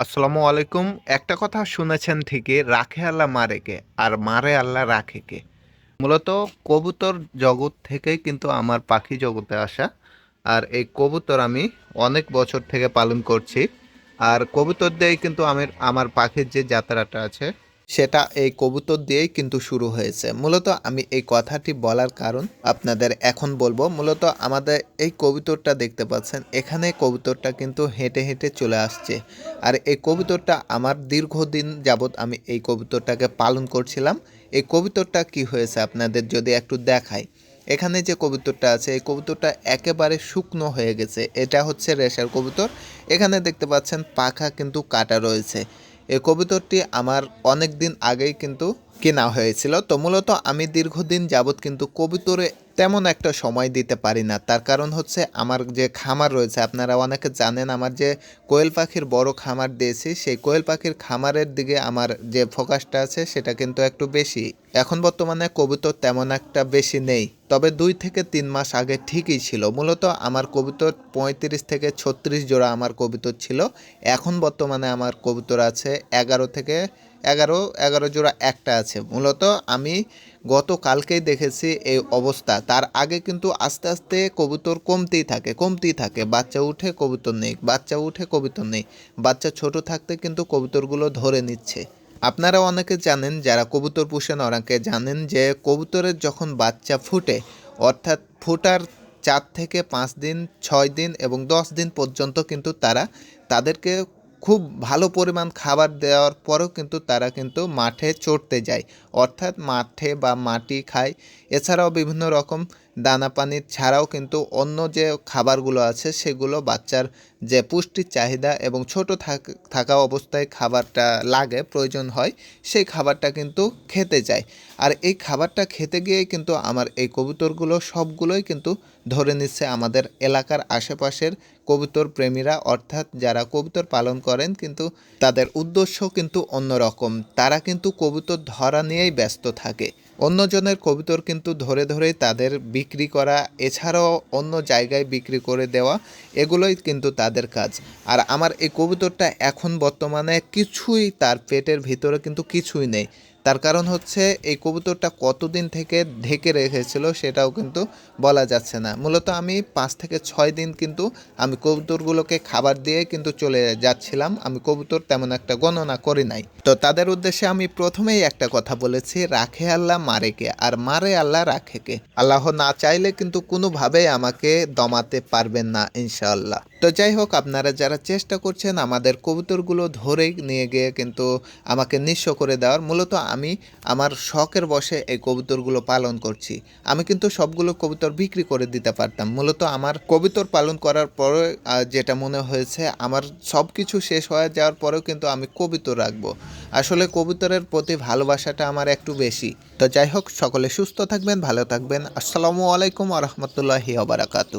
আসসালামু আলাইকুম। একটা কথা শুনেছেন থেকে রাখে আল্লাহ মারেকে আর মারে আল্লাহ রাখেকে মূলত কবুতর জগৎ থেকে কিন্তু আমার পাখি জগতে আসা, আর এই কবুতর আমি অনেক বছর থেকে পালন করছি, আর কবুতর দিয়েই কিন্তু আমি, আমার পাখির যে যাত্রাটা আছে সেটা এই কবুতর দিয়েই কিন্তু শুরু হয়েছে। মূলত আমি এই কথাটি বলার কারণ আপনাদের এখন বলব। মূলত আমাদের এই কবুতরটা দেখতে পাচ্ছেন, এখানে কবুতরটা কিন্তু হেঁটে হেঁটে চলে আসছে। আর এই কবুতরটা আমার দীর্ঘদিন যাবৎ আমি এই কবুতরটাকে পালন করছিলাম। এই কবুতরটা কি হয়েছে আপনাদের যদি একটু দেখাই। এখানে যে কবুতরটা আছে, এই কবুতরটা একেবারে শুকনো হয়ে গেছে। এটা হচ্ছে রেশার কবুতর। এখানে দেখতে পাচ্ছেন পাখা কিন্তু কাটা রয়েছে। এই কবুতরটি আমার অনেক দিন আগেই কিন্তু কেনা হয়েছিল। তো মূলত আমি দীর্ঘদিন যাবৎ কিন্তু কবুতরে তেমন একটা সময় দিতে পারি না। তার কারণ হচ্ছে আমার যে খামার রয়েছে, আপনারা অনেকে জানেন আমার যে কোয়েল পাখির বড় খামার দিয়েছি, সেই কোয়েল পাখির খামারের দিকে আমার যে ফোকাসটা আছে সেটা কিন্তু একটু বেশি। এখন বর্তমানে কবুতর তেমন একটা বেশি নেই। তবে দুই থেকে তিন মাস আগে ঠিকই ছিল। মূলত আমার কবুতর পঁয়ত্রিশ থেকে ছত্রিশ জোড়া আমার কবুতর ছিল। এখন বর্তমানে আমার কবুতর আছে এগারো থেকে এগারো এগারো জোড়া একটা আছে। মূলত আমি গতকালকেই দেখেছি এই অবস্থা। তার আগে কিন্তু আস্তে আস্তে কবুতর কমতেই থাকে কমতেই থাকে। বাচ্চা উঠে কবুতর নেই, বাচ্চা উঠে কবুতর নেই। বাচ্চা ছোট থাকতে কিন্তু কবুতরগুলো ধরে নিচ্ছে। আপনারা অনেকে জানেন, যারা কবুতর পুষেন অনেকে জানেন যে কবুতরের যখন বাচ্চা ফুটে, অর্থাৎ ফুটার চার থেকে পাঁচ দিন, ছয় দিন এবং দশ দিন পর্যন্ত কিন্তু তারা তাদেরকে খুব ভালো পরিমাণ খাবার দেওয়ার পরেও কিন্তু তারা কিন্তু মাঠে চড়তে যায়। অর্থাৎ মাঠে বা মাটি খায়। এছাড়াও বিভিন্ন রকম দানা পানি ছাড়াও কিন্তু অন্য যে খাবারগুলো আছে, সেগুলো বাচ্চার যে পুষ্টির চাহিদা এবং ছোট থাকা অবস্থায় খাবারটা লাগে, প্রয়োজন হয়, সেই খাবারটা কিন্তু খেতে যায় আর এই খাবারটা খেতে গিয়েই কিন্তু আমার এই কবুতরগুলো সবগুলোই কিন্তু ধরে নিচ্ছে আমাদের এলাকার আশেপাশের কবুতর প্রেমীরা। অর্থাৎ যারা কবুতর পালন করেন কিন্তু তাদের উদ্দেশ্য কিন্তু অন্যরকম। তারা কিন্তু কবুতর ধরা নিয়েই ব্যস্ত থাকে। অন্যজনের কবুতর কিন্তু ধরে ধরেই তাদের বিক্রি করা, এছাড়াও অন্য জায়গায় বিক্রি করে দেওয়া, এগুলোই কিন্তু তাদের কাজ। আর আমার এই কবুতরটা এখন বর্তমানে কিছুই তার পেটের ভিতরে কিন্তু কিছুই নেই। তার কারণ হচ্ছে এই কবুতরটা কতদিন থেকে ঢেকে রেখেছিল সেটাও কিন্তু বলা যাচ্ছে না। মূলত আমি পাঁচ থেকে ছয় দিন কিন্তু আমি কবুতরগুলোকে খাবার দিয়ে কিন্তু চলে যাচ্ছিলাম। আমি কবুতর তেমন একটা গণনা করি নাই। তো তাদের উদ্দেশ্যে আমি প্রথমেই একটা কথা বলেছি, রাখে আল্লাহ মারেকে আর মারে আল্লাহ রাখেকে আল্লাহ না চাইলে কিন্তু কোনোভাবেই আমাকে দমাতে পারবেন না, ইনশাআল্লাহ। তো যাই হোক, আপনারা যারা চেষ্টা করছেন আমাদের কবুতরগুলো ধরেই নিয়ে গিয়ে কিন্তু আমাকে নিঃস্ব করে দেওয়ার, মূলত আমি আমার শখের বসে এই কবুতরগুলো পালন করছি। আমি কিন্তু সবগুলো কবুতর বিক্রি করে দিতে পারতাম। মূলত আমার কবুতর পালন করার পরে যেটা মনে হয়েছে, আমার সব কিছু শেষ হয়ে যাওয়ার পরেও কিন্তু আমি কবুতর রাখব। আসলে কবুতরের প্রতি ভালোবাসাটা আমার একটু বেশি। তো যাই হোক, সকলে সুস্থ থাকবেন, ভালো থাকবেন। আসসালামু আলাইকুম আ রহমতুল্লাহি আবরাকাতু